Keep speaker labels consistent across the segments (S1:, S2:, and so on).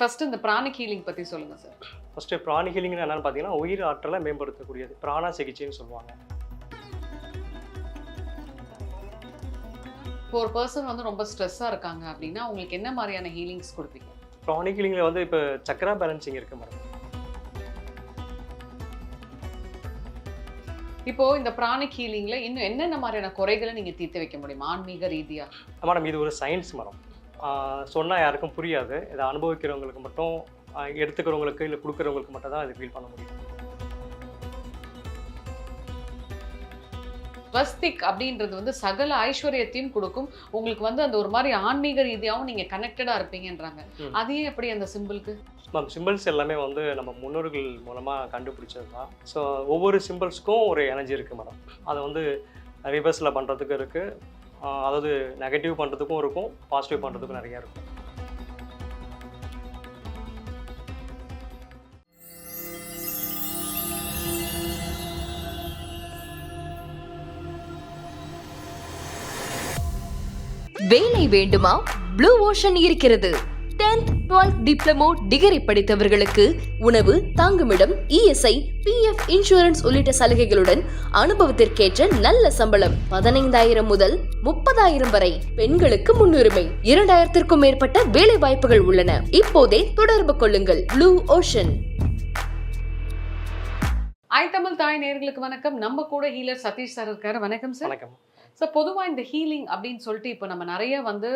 S1: First இந்த pranic healing பத்தி சொல்லுங்க சார்
S2: ஃபஸ்ட்டு பிராணி ஹீலிங்னு என்னென்னு பார்த்தீங்கன்னா உயிர் ஆற்றலை மேம்படுத்தக்கூடியது. பிராண சிகிச்சைன்னு சொல்லுவாங்க.
S1: இப்போ ஒரு பர்சன் வந்து ரொம்ப ஸ்ட்ரெஸ்ஸா இருக்காங்க அப்படின்னா உங்களுக்கு என்ன மாதிரியான ஹீலிங்ஸ் கொடுப்பீங்க?
S2: பிராணி ஹீலிங்கில் வந்து இப்போ சக்கரா பேலன்சிங் இருக்குது மேடம்
S1: இப்போ இந்த பிராணிக் ஹீலிங்ல இன்னும் என்னென்ன மாதிரியான குறைகளை நீங்க தீர்த்து வைக்க முடியுமா? ஆன்மீக ரீதியா.
S2: மேடம் இது ஒரு சயின்ஸ் மேடம் சொன்னால் யாருக்கும் புரியாது. இதை அனுபவிக்கிறவங்களுக்கு மட்டும் எடுத்துக்கிறவங்களுக்கு இல்லை கொடுக்குறவங்களுக்கு மட்டும் தான் இது ஃபீல் பண்ண முடியும்.
S1: ஸ்வஸ்திக் அப்படின்றது வந்து சகல ஐஸ்வர்யத்தையும் கொடுக்கும். உங்களுக்கு வந்து அந்த ஒரு மாதிரி ஆன்மீக ரீதியாவும் நீங்க கனெக்டடா இருப்பீங்கன்றாங்க.
S2: ம்.
S1: அது ஏன் எப்படி அந்த சிம்பிளுக்கு
S2: மேம் சிம்பிள்ஸ் எல்லாமே வந்து நம்ம முன்னோர்கள் மூலமாக கண்டுபிடிச்சது தான். ஸோ ஒவ்வொரு சிம்பிள்ஸ்க்கும் ஒரு எனர்ஜி இருக்குது மேடம். அதை வந்து ரிவர்ஸில் பண்ணுறதுக்கு இருக்குது அதாவது நெகட்டிவ் பண்ணுறதுக்கும் இருக்கும் பாசிட்டிவ் பண்ணுறதுக்கும் நிறையா இருக்கும்.
S3: வேலை வேண்டுமா? ப்ளூ ஓஷன் இருக்கிறது. 10th 12th டிப்ளமோ டிகிரி படித்தவர்களுக்கு உணவு தங்குமிடம் இஎஸ்ஐ பிஎஃப் இன்சூரன்ஸ் உள்ளிட்ட சலுகைகளுடன் அனுபவத்திற்கேற்ற நல்ல சம்பளம். பதினைந்தாயிரம் முதல் முப்பதாயிரம் வரை பெண்களுக்கு முன்னுரிமை. இரண்டாயிரத்திற்கும் மேற்பட்ட வேலை வாய்ப்புகள் உள்ளன. இப்போதே தொடர்பு கொள்ளுங்கள். ப்ளூ ஓஷன்
S1: ஐ தமிழ் தாய் நேயர்களுக்கு வணக்கம். நம்ம கூட ஹீலர் சதீஷ் சார் இருக்காரு. வணக்கம் சார்
S2: வணக்கம்.
S1: ஸோ பொதுவாக இந்த ஹீலிங் அப்படின்னு சொல்லிட்டு இப்போ நம்ம நிறைய வந்து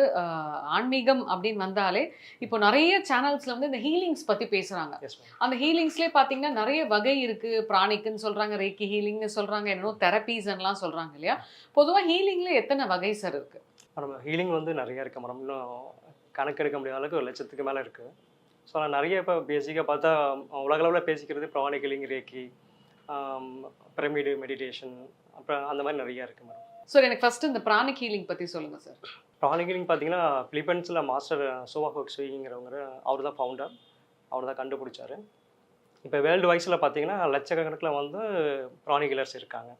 S1: ஆன்மீகம் அப்படின்னு வந்தாலே இப்போ நிறைய சேனல்ஸ்ல வந்து இந்த ஹீலிங்ஸ்
S2: எஸ் மேம்
S1: அந்த ஹீலிங்ஸ்லேயே பார்த்தீங்கன்னா நிறைய வகை இருக்கு. பிராணிக்குன்னு சொல்றாங்க ரேக்கி ஹீலிங்னு சொல்றாங்க என்னமோ தெரப்பீஸ்லாம் சொல்றாங்க இல்லையா? பொதுவாக ஹீலிங்ல எத்தனை வகை சார் இருக்கு?
S2: மேடம் ஹீலிங் வந்து நிறைய இருக்குது மேடம் இன்னும் கணக்கெடுக்க முடியாத அளவுக்கு ஒரு லட்சத்துக்கு மேலே இருக்குது ஸோ நான் நிறைய இப்போ பேசிக்காக பார்த்தா உலக அளவில் பேசிக்கிறது pranic healing reiki pyramid meditation அப்புறம் அந்த மாதிரி நிறைய இருக்குது மேடம்
S1: சார் எனக்கு ஃபர்ஸ்ட் இந்த பிராணிக் ஹீலிங் பத்தி சொல்லுங்க சார்
S2: ப்ராணி ஹீலிங் பார்த்தீங்கன்னா பிலிப்பைன்ஸில் மாஸ்டர் சோவா ஹோக் ஸ்வீங்கிறவங்க அவர் தான் ஃபவுண்டர் அவர் தான் கண்டுபிடிச்சாரு. இப்போ வேர்ல்டு வைஸில் பார்த்தீங்கன்னா லட்சக்கணக்கில் வந்து ப்ராணி ஹீலர்ஸ் இருக்காங்க.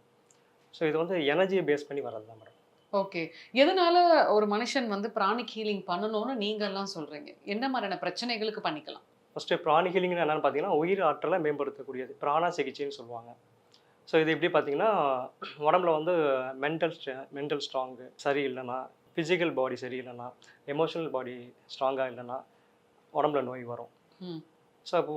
S2: ஸோ இது வந்து எனர்ஜியை பேஸ் பண்ணி வர்றது தான் மேடம்
S1: ஓகே எதனால ஒரு மனுஷன் வந்து பிராணிக் ஹீலிங் பண்ணணும்னு நீங்க எல்லாம் சொல்றீங்க? என்ன மாதிரியான பிரச்சனைகளுக்கு பண்ணிக்கலாம்?
S2: ஃபஸ்ட்டு பிராணி ஹீலிங்னு என்னென்னு பார்த்தீங்கன்னா உயிர் ஆற்றலை மேம்படுத்தக்கூடியது. பிராண சிகிச்சைன்னு சொல்லுவாங்க. ஸோ இது எப்படி பார்த்தீங்கன்னா உடம்புல வந்து மென்டல் மென்டல் ஸ்ட்ராங்கு சரி இல்லைன்னா ஃபிசிக்கல் பாடி சரி இல்லைன்னா எமோஷனல் பாடி ஸ்ட்ராங்காக இல்லைன்னா உடம்புல நோய் வரும். ஸோ இப்போ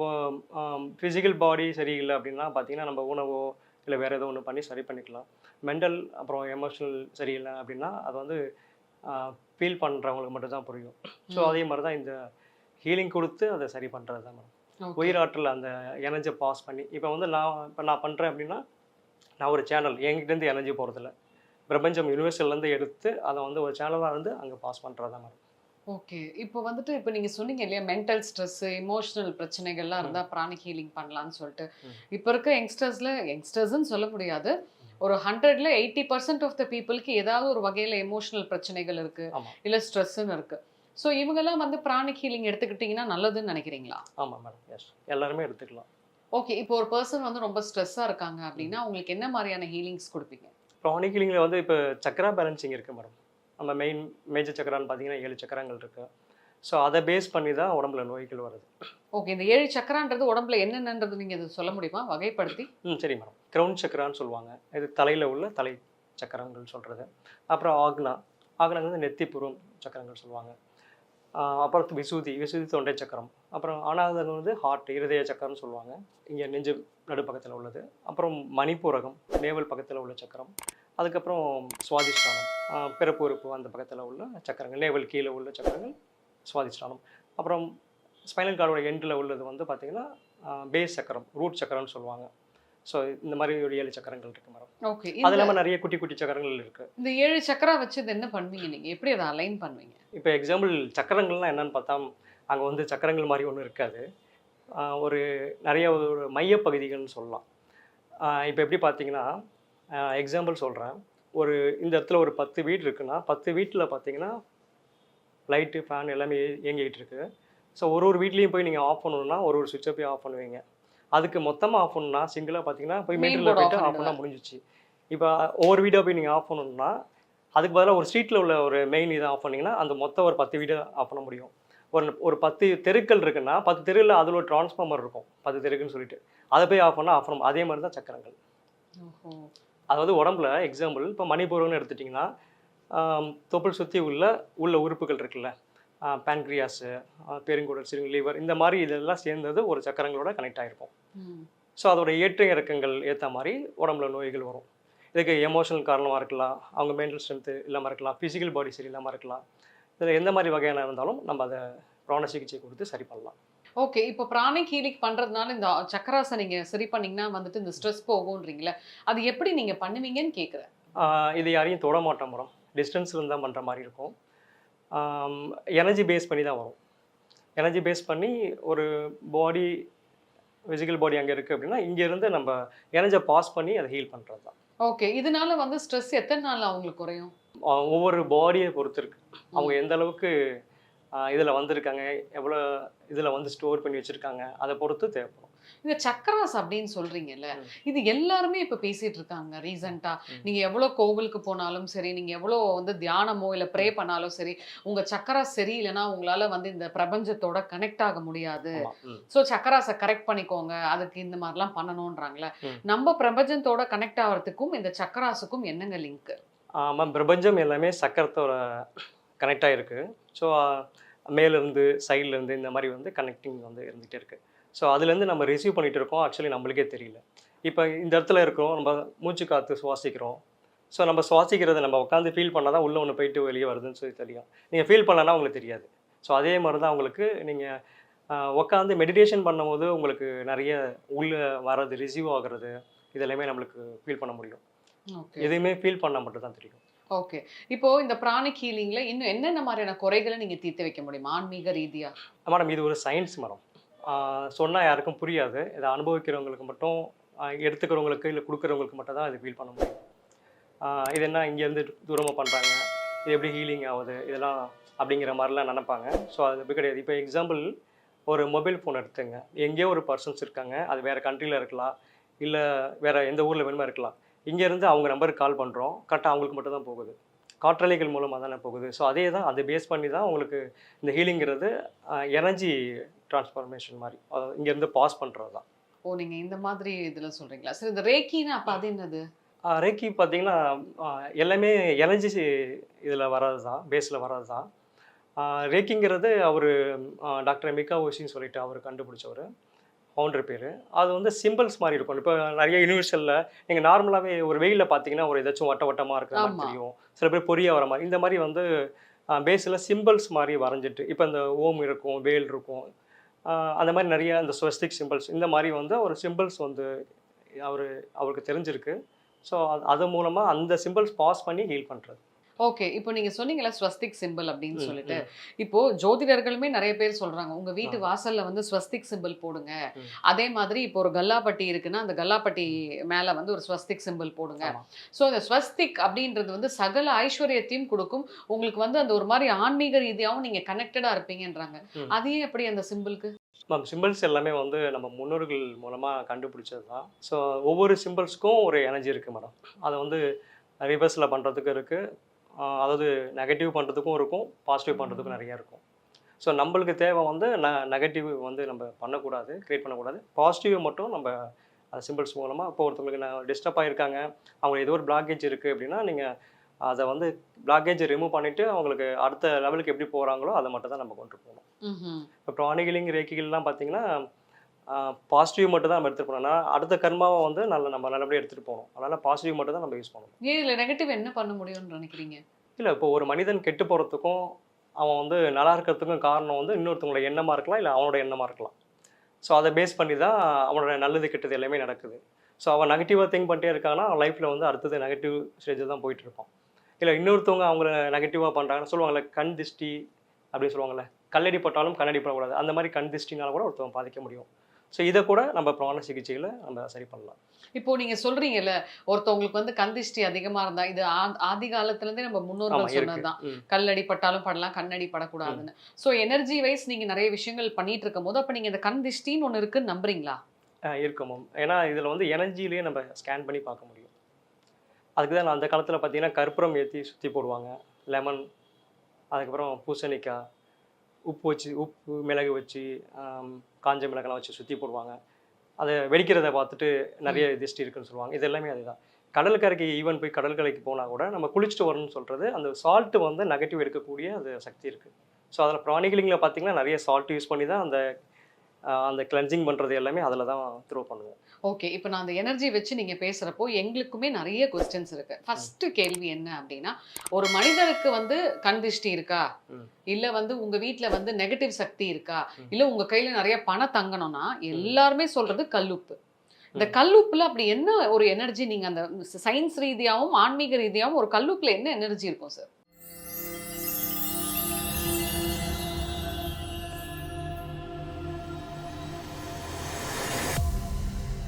S2: ஃபிசிக்கல் பாடி சரியில்லை அப்படின்னா பார்த்தீங்கன்னா நம்ம உணவோ இல்லை வேறு ஏதோ ஒன்று பண்ணி சரி பண்ணிக்கலாம் மென்டல் அப்புறம் எமோஷனல் சரியில்லை அப்படின்னா அது வந்து ஃபீல் பண்ணுறவங்களுக்கு மட்டும்தான் புரியும் ஸோ. அதே மாதிரி தான் இந்த ஹீலிங் கொடுத்து அதை சரி பண்ணுறது தான் மேடம். உயிராற்றல் அந்த எனர்ஜியை பாஸ் பண்ணி இப்போ வந்து நான் இப்போ நான் பண்ணுறேன் அப்படின்னா நான் ஒரு சேனல் என்கிட்டேருந்து எனர்ஜி போகிறதில்ல பிரபஞ்சம் யூனிவர்சல்லேருந்து எடுத்து அதை வந்து ஒரு சேனலாக இருந்து அங்கே பாஸ் பண்ணுறது மேடம்
S1: ஓகே இப்போ வந்துட்டு இப்போ நீங்க சொன்னீங்க இல்லையா மென்டல் ஸ்ட்ரெஸ் எமோஷனல் பிரச்சனைகள்லாம் இருந்தா பிராணிக் ஹீலிங் பண்ணலாம்னு சொல்லிட்டு. இப்போ இருக்க யங்ஸ்டர்ஸ்ல யங்ஸ்டர்ஸ்னு சொல்ல முடியாது. ஒரு ஹண்ட்ரட்ல எயிட்டி பர்சன்ட் ஆஃப் த பீப்புளுக்கு ஏதாவது ஒரு வகையில எமோஷனல் பிரச்சனைகள் இருக்கு. இல்ல ஸ்ட்ரெஸ்ன்னு இருக்கு. ஸோ இவங்கெல்லாம் வந்து பிராணிக் ஹீலிங் எடுத்துக்கிட்டிங்கன்னா நல்லதுன்னு நினைக்கிறீங்களா?
S2: ஆமாம் மேடம் எஸ் எல்லாருமே எடுத்துக்கலாம்.
S1: ஓகே இப்போ ஒரு பர்சன் வந்து ரொம்ப ஸ்ட்ரெஸ்ஸாக இருக்காங்க அப்படின்னா அவங்களுக்கு என்ன மாதிரியான ஹீலிங்ஸ் கொடுப்பீங்க?
S2: ப்ரானிக் ஹீலிங்கில் வந்து இப்போ சக்கரா பேலன்சிங் இருக்குது மேடம் நம்ம மெயின் மேஜர் சக்கரான்னு பார்த்தீங்கன்னா ஏழு சக்கரங்கள் இருக்குது ஸோ அதை பேஸ் பண்ணி தான் உடம்புல நோய்கள் வருது.
S1: ஓகே இந்த ஏழு சக்கரான்றது உடம்புல என்னென்னன்றது நீங்க இது சொல்ல முடியுமா? வகைப்படுத்தி.
S2: ம் சரி மேடம் க்ரௌன் சக்கரான்னு சொல்லுவாங்க. இது தலையில் உள்ள தலை சக்கரங்கள் சொல்கிறது அப்புறம் ஆக்னா. ஆக்னா வந்து நெத்திப்புறம் சக்கரங்கள் சொல்லுவாங்க. அப்புறம் விசூதி விசுதி தொண்டை சக்கரம். அப்புறம் ஆனாதன் வந்து ஹார்ட் இருதய சக்கரம்னு சொல்லுவாங்க. இங்கே நெஞ்சு நடுப்பக்கத்தில் உள்ளது. அப்புறம் மணிப்பூரகம் நேவல் பக்கத்தில் உள்ள சக்கரம். அதுக்கப்புறம் சுவாதிஷ்டானம். ஆஹ் பிறப்பு உறுப்பு அந்த பக்கத்தில் உள்ள சக்கரங்கள் நேவல் கீழே உள்ள சக்கரங்கள் சுவாதிஷ்டானம். அப்புறம் ஸ்பைனல் கார்டோட எண்டில் உள்ளது வந்து பார்த்திங்கன்னா பேஸ் சக்கரம் ரூட் சக்கரம்னு சொல்லுவாங்க. ஸோ இந்த மாதிரி ஒரு ஏழு சக்கரங்கள் இருக்குது மேடம்.
S1: ஓகே
S2: அது இல்லாமல் நிறைய குட்டி குட்டி சக்கரங்கள் இருக்குது
S1: இந்த ஏழு சக்கரா வச்சு இது என்ன பண்ணுவீங்க நீங்க? எப்படி அதை அலைன் பண்ணுவீங்க?
S2: இப்போ எக்ஸாம்பிள் சக்கரங்கள்லாம் என்னன்னு பார்த்தா அங்கே வந்து சக்கரங்கள் மாதிரி ஒன்றும் இருக்காது. ஒரு நிறைய ஒரு மையப்பகுதிகள்னு சொல்லலாம். இப்போ எப்படி பார்த்தீங்கன்னா எக்ஸாம்பிள் சொல்கிறேன் ஒரு இந்த இடத்துல ஒரு பத்து வீடு இருக்குன்னா பத்து வீட்டில் பார்த்தீங்கன்னா லைட்டு ஃபேன் எல்லாமே இய- இயங்கிட்டு இருக்கு. ஸோ ஒரு ஒரு வீட்லேயும் போய் நீங்கள் ஆஃப் பண்ணணும்னா ஒரு ஒரு சுவிட்சை போய் ஆஃப் பண்ணுவீங்க. அதுக்கு மொத்தமாக ஆஃப் பண்ணணும்னா சிங்கிளாக பார்த்தீங்கன்னா போய் மீட்டரில் போயிட்டு ஆஃப் பண்ணால் முடிஞ்சிச்சு இப்போ ஒவ்வொரு வீடாக போய் நீங்கள் ஆஃப் பண்ணணும்னா அதுக்கு பதிலாக ஒரு ஸ்ட்ரீட்டில் உள்ள ஒரு மெயின் இதை ஆஃப் பண்ணீங்கன்னா அந்த மொத்த ஒரு பத்து வீடை ஆஃப் பண்ண முடியும். ஒரு ஒரு பத்து தெருக்கள் இருக்குன்னா பத்து தெருவில் அதில் ஒரு டிரான்ஸ்ஃபார்மர் இருக்கும். பத்து தெருக்குன்னு சொல்லிட்டு. அதை போய் ஆஃப் பண்ணால் ஆஃப் பண்ண அதே மாதிரி தான் சக்கரங்கள். அதாவது உடம்புல எக்ஸாம்பிள் இப்போ மணிபூரம்னு எடுத்துட்டிங்கன்னா தொப்புள் சுற்றி உள்ள உள்ள உறுப்புகள் இருக்குல்ல பேன்க்ரியாஸு பெருங்குடல் சிறுங்க லிவர் இந்த மாதிரி இதெல்லாம் சேர்ந்தது ஒரு சக்கரங்களோட கனெக்ட் ஆகிருக்கும். ஸோ அதோட ஏற்ற இறக்கங்கள் ஏற்ற மாதிரி உடம்புல நோய்கள் வரும். இதுக்கு எமோஷனல் காரணமாக இருக்கலாம் அவங்க மென்டல் ஸ்ட்ரென்த்து இல்லாமல் இருக்கலாம் ஃபிசிக்கல் பாடி சரி இல்லாமல் இருக்கலாம். இதில் எந்த மாதிரி வகையான இருந்தாலும் நம்ம அதை பிராண சிகிச்சை கொடுத்து சரி பண்ணலாம்.
S1: ஓகே இப்போ பிராணிக் ஹீலிங் பண்றதுனால இந்த சக்கராசை நீங்க சரி பண்ணீங்கன்னா வந்துட்டு இந்த ஸ்ட்ரெஸ் போகும்ன்றீங்களே அது எப்படி நீங்க பண்ணுவீங்கன்னு கேக்குறேன்.
S2: ஆஹ் இது யாரையும் தொட மாட்டோம் மேடம் டிஸ்டன்ஸ்ல தான் பண்ணுற மாதிரி இருக்கும். எனர்ஜி பேஸ் பண்ணி தான் வரும். எனர்ஜி பேஸ் பண்ணி ஒரு பாடி ஃபிசிக்கல் பாடி அங்கே இருக்குது அப்படின்னா இங்கேருந்து நம்ம எனர்ஜியை பாஸ் பண்ணி அதை ஹீல் பண்ணுறது தான்.
S1: ஓகே இதனால வந்து ஸ்ட்ரெஸ் எத்தனை நாள் அவங்களுக்கு குறையும்?
S2: ஒவ்வொரு பாடியை பொறுத்து இருக்கு. அவங்க எந்த அளவுக்கு இதில் வந்திருக்காங்க எவ்வளோ இதில் வந்து ஸ்டோர் பண்ணி வச்சுருக்காங்க அதை பொறுத்து தேவைப்படும்.
S1: இந்த சக்கராஸ் அப்படின்னு சொல்றீங்கல்ல. இது எல்லாருமே இப்ப பேசிட்டு இருக்காங்க ரீசெண்டா. நீங்க எவ்வளவு கோவிலுக்கு போனாலும் சரி நீங்க எவ்வளவு வந்து தியானமோ இல்ல ப்ரே பண்ணாலும் சரி உங்க சக்கராஸ் சரியில்லைன்னா உங்களால வந்து இந்த பிரபஞ்சத்தோட கனெக்ட் ஆக முடியாது
S2: ஆமா.
S1: ஸோ சக்கராஸை கரெக்ட் பண்ணிக்கோங்க அதுக்கு இந்த மாதிரிலாம் பண்ணணுன்றாங்களே
S2: ம்.
S1: நம்ம பிரபஞ்சத்தோட கனெக்ட் ஆகிறதுக்கும் இந்த சக்கராஸுக்கும் என்னங்க லிங்க்
S2: ஆமாம் பிரபஞ்சம் எல்லாமே சக்கரத்தோட கனெக்ட் ஆகிருக்கு ஸோ மேலேருந்து சைட்லேருந்து இந்த மாதிரி வந்து கனெக்டிங் வந்து இருந்துகிட்டே இருக்குது ஸோ அதுலேருந்து நம்ம ரிசீவ் பண்ணிட்டு இருக்கோம் ஆக்சுவலி நம்மளுக்கே தெரியல. இப்போ இந்த இடத்துல இருக்கிறோம். நம்ம மூச்சு காற்று சுவாசிக்கிறோம். ஸோ நம்ம சுவாசிக்கிறத நம்ம உட்காந்து ஃபீல் பண்ணால் தான் உள்ளே ஒன்று போயிட்டு வெளியே வருதுன்னு சொல்லி தெரியும். நீங்கள் ஃபீல் பண்ணலன்னா உங்களுக்கு தெரியாது. ஸோ அதே மாதிரி தான் உங்களுக்கு நீங்கள் உட்காந்து மெடிடேஷன் பண்ணும்போது உங்களுக்கு நிறைய உள்ளே வர்றது ரிசீவ் ஆகுறது இதெல்லாமே நம்மளுக்கு ஃபீல் பண்ண முடியும். எதுவுமே ஃபீல் பண்ணால் மட்டும் தான் தெரியும்.
S1: ஓகே இப்போ இந்த பிராணிக் ஹீலிங்ல இன்னும் என்னென்ன மாதிரியான குறைகளை நீங்க தீர்த்து வைக்க முடியுமா? ஆன்மீக ரீதியா?
S2: மேடம் இது ஒரு சயின்ஸ் மேடம் சொன்னால் யாருக்கும் புரியாது. இதை அனுபவிக்கிறவங்களுக்கு மட்டும் எடுத்துக்கிறவங்களுக்கு இல்லை கொடுக்குறவங்களுக்கு மட்டும் தான் இது ஃபீல் பண்ண முடியும். இது என்ன இங்கேருந்து தூரமாக பண்ணுறாங்க இது எப்படி ஹீலிங் ஆகுது? இதெல்லாம் அப்படிங்கிற மாதிரிலாம் நினைப்பாங்க. ஸோ அது எப்படி கிடையாது. இப்போ எக்ஸாம்பிள் ஒரு மொபைல் ஃபோன் எடுத்துங்க. எங்கேயோ ஒரு பர்சன்ஸ் இருக்காங்க. அது வேறு கண்ட்ரியில் இருக்கலாம். இல்லை வேறு எந்த ஊரில் வேணுமா இருக்கலாம். இங்கேருந்து அவங்க நம்பருக்கு கால் பண்ணுறோம் கரெக்டாக அவங்களுக்கு மட்டும் தான் போகுது. காற்றலைகள் மூலமாக தானே போகுது. ஸோ அதே தான் அதை பேஸ் பண்ணி தான் உங்களுக்கு இந்த ஹீலிங்கிறது எனர்ஜி டிரான்ஸ்ஃபார்மேஷன் மாதிரி அதாவது இங்கேருந்து பாஸ் பண்ணுறது தான்.
S1: ஓ நீங்க இந்த மாதிரி இதுல சொல்றீங்களா? சரி இந்த ரேக்கின்னா அப்ப அது என்னது?
S2: ரேக்கி பார்த்தீங்கன்னா எல்லாமே எனர்ஜி இதில் வர்றது தான் பேஸில் வர்றது தான். ரேக்கிங்கிறது அவர் டாக்டர் மிகா ஓஷின்னு சொல்லிட்டு அவர் கண்டுபிடிச்சவர். ஃபவுண்டர் பேர். அது வந்து சிம்பிள்ஸ் மாதிரி இருக்கும். இப்போ நிறைய யூனிவர்சலில் நீங்கள் நார்மலாகவே ஒரு வெயிலில் பார்த்தீங்கன்னா ஒரு ஏதாச்சும் வட்ட வட்டமாக இருக்கிற மாதிரி. தெரியும். சில பேர் பொரிய வர மாதிரி. இந்த மாதிரி வந்து பேஸில் சிம்பிள்ஸ் மாதிரி வரைஞ்சிட்டு இப்போ இந்த ஓம் இருக்கும் வேல் இருக்கும். அந்த மாதிரி நிறைய அந்த ஸ்வஸ்டிக் சிம்பிள்ஸ் இந்த மாதிரி வந்து ஒரு சிம்பிள்ஸ் வந்து அவர் அவருக்கு தெரிஞ்சிருக்கு. ஸோ அது அது மூலமாக அந்த சிம்பிள்ஸ் பாஸ் பண்ணி ஹீல் பண்ணுறது
S1: ஓகே இப்போ நீங்க சொன்னீங்கல்ல ஸ்வஸ்திக் சிம்பிள் அப்படின்னு சொல்லிட்டு. இப்போ ஜோதிடர்களுமே நிறைய பேர் சொல்றாங்க உங்க வீட்டு. வாசல்ல வந்து ஸ்வஸ்திக் சிம்பிள் போடுங்க. அதே மாதிரி இப்போ ஒரு கல்லாப்பட்டி இருக்குன்னா அந்த கல்லாப்பட்டி மேல வந்து ஒரு ஸ்வஸ்திக் சிம்பிள் போடுங்க. ஸோ இந்த ஸ்வஸ்திக் அப்படின்றது வந்து சகல ஐஸ்வர்யத்தையும் கொடுக்கும். உங்களுக்கு வந்து அந்த ஒரு மாதிரி ஆன்மீக ரீதியாகவும் நீங்க கனெக்டடா இருப்பீங்கன்றாங்க.
S2: ம்.
S1: அது ஏன் எப்படி அந்த சிம்பிளுக்கு
S2: மேம் சிம்பிள்ஸ் எல்லாமே வந்து நம்ம முன்னோர்கள் மூலமாக கண்டுபிடிச்சது தான். ஸோ ஒவ்வொரு சிம்பிள்ஸ்க்கும் ஒரு எனர்ஜி இருக்குது மேடம் அதை வந்து ரிவர்ஸில் பண்ணுறதுக்கு இருக்குது அதாவது நெகட்டிவ் பண்ணுறதுக்கும் இருக்கும் பாசிட்டிவ் பண்ணுறதுக்கும் நிறையா இருக்கும். ஸோ நம்மளுக்கு தேவை வந்து ந நெகட்டிவ் வந்து நம்ம பண்ணக்கூடாது க்ரியேட் பண்ணக்கூடாது. பாசிட்டிவ் மட்டும் நம்ம அந்த சிம்பிள்ஸ் மூலமாக இப்போ ஒருத்தவங்களுக்கு நான் டிஸ்டர்ப் ஆகிருக்காங்க அவங்க ஏதோ ஒரு பிளாக்கேஜ் இருக்குது அப்படின்னா நீங்கள் அதை வந்து பிளாக்கேஜை ரிமூவ் பண்ணிவிட்டு அவங்களுக்கு அடுத்த லெவலுக்கு எப்படி போகிறாங்களோ அதை மட்டும் தான் நம்ம கொண்டு போகணும். இப்போ ப்ராணிகிலிங் ரேக்கிகள்லாம் பார்த்தீங்கன்னா பாசிட்டிவ் மட்டும் தான் நம்ம எடுத்துகிட்டு போனோம்னா அடுத்த கர்மாவை வந்து நல்ல நம்ம நல்லபடியாக எடுத்துகிட்டு போகணும். அதனால் பாசிட்டிவ் மட்டும் தான் நம்ம யூஸ் பண்ணணும்.
S1: ஏன் இதுல நெகட்டிவ் என்ன பண்ண முடியும்னு நினைக்கிறீங்க?
S2: இல்லை இப்போ ஒரு மனிதன் கெட்டு போகிறதுக்கும் அவன் வந்து நல்லா இருக்கிறதுக்கும் காரணம் வந்து இன்னொருத்தவங்களோட எண்ணமாக இருக்கலாம் இல்லை அவனோட எண்ணமாக இருக்கலாம். ஸோ அதை பேஸ் பண்ணி தான் அவனோட நல்லது கெட்டது எல்லாமே நடக்குது. ஸோ அவன் நெகட்டிவாக திங்க் பண்ணிட்டே இருக்கான்னா அவன் லைஃப்பில் வந்து அடுத்தது நெகட்டிவ் ஸ்டேஜில் தான் போயிட்டு இருப்பான். இல்லை இன்னொருத்தவங்க அவங்கள நெகட்டிவாக பண்ணுறாங்கன்னு சொல்லுவாங்கல்ல கண் திஷ்டி அப்படின்னு சொல்லுவாங்கல்ல கல்லடி பட்டாலும் கண்ணடி படக்கூடாது. அந்த மாதிரி கண் திஷ்டினால கூட ஒருத்தவங்க பாதிக்க முடியும். ஸோ இதை கூட நம்ம பிராண சிகிச்சையில் நம்ம சரி பண்ணலாம்.
S1: இப்போ நீங்க சொல்றீங்கல்ல ஒருத்தவங்களுக்கு வந்து கந்திஷ்டி அதிகமா இருந்தா இது ஆதி காலத்துல இருந்தே நம்ம முன்னோர்கள் சொன்னதுதான். கல்லடி பட்டாலும் படலாம் கண்ணடி படக்கூடாதுன்னு சோ எனர்ஜி வைஸ் நீங்க நிறைய விஷயங்கள் பண்ணிட்டு இருக்கும் போது அப்ப நீங்க இந்த கண் திஷ்டின்னு ஒண்ணு இருக்குன்னு நம்புறீங்களா?
S2: இருக்கும் மேம் ஏன்னா இதில் வந்து எனர்ஜிலேயே நம்ம ஸ்கேன் பண்ணி பார்க்க முடியும். அதுக்கு தான் அந்த காலத்தில் பார்த்தீங்கன்னா கற்பூரம் ஏற்றி சுற்றி போடுவாங்க. லெமன் அதுக்கப்புறம் பூசணிக்காய் உப்பு வச்சு உப்பு மிளகு வச்சு காஞ்ச மிளகெல்லாம் வச்சு சுற்றி போடுவாங்க. அதை வெடிக்கிறத பார்த்துட்டு நிறைய திஷ்டி இருக்குன்னு சொல்லுவாங்க. இது எல்லாமே அதுதான். கடற்கரைக்கு ஈவன் போய் கடற்கரைக்கு போனால் கூட நம்ம குளிச்சுட்டு வரணும்னு சொல்கிறது அந்த சால்ட் வந்து நெகட்டிவ் எடுக்கக்கூடிய அது சக்தி இருக்குது ஸோ அதில் ப்ராணிகிலிங்கில் பார்த்தீங்கன்னா நிறைய சால்ட் யூஸ் பண்ணி தான் அந்த அந்த கிளென்சிங் பண்ணுறது எல்லாமே அதில் தான் த்ரோ பண்ணுவோம்
S1: ஓகே இப்போ நான் அந்த எனர்ஜி வச்சு நீங்க பேசுறப்போ எங்களுக்குமே நிறைய கொஸ்டின்ஸ் இருக்கு. ஃபர்ஸ்ட் கேள்வி என்ன அப்படின்னா ஒரு மனிதருக்கு வந்து கண் திருஷ்டி இருக்கா. இல்ல வந்து உங்க வீட்ல வந்து நெகட்டிவ் சக்தி இருக்கா. இல்ல உங்க கையில நிறைய பணம் தங்கணும்னா எல்லாருமே சொல்றது கல்லுப்பு. இந்த. கல்லுப்புல அப்படி என்ன ஒரு எனர்ஜி நீங்க அந்த சயின்ஸ் ரீதியாவும் ஆன்மீக ரீதியாவும் ஒரு கல்லுப்புல என்ன எனர்ஜி இருக்கும் சார்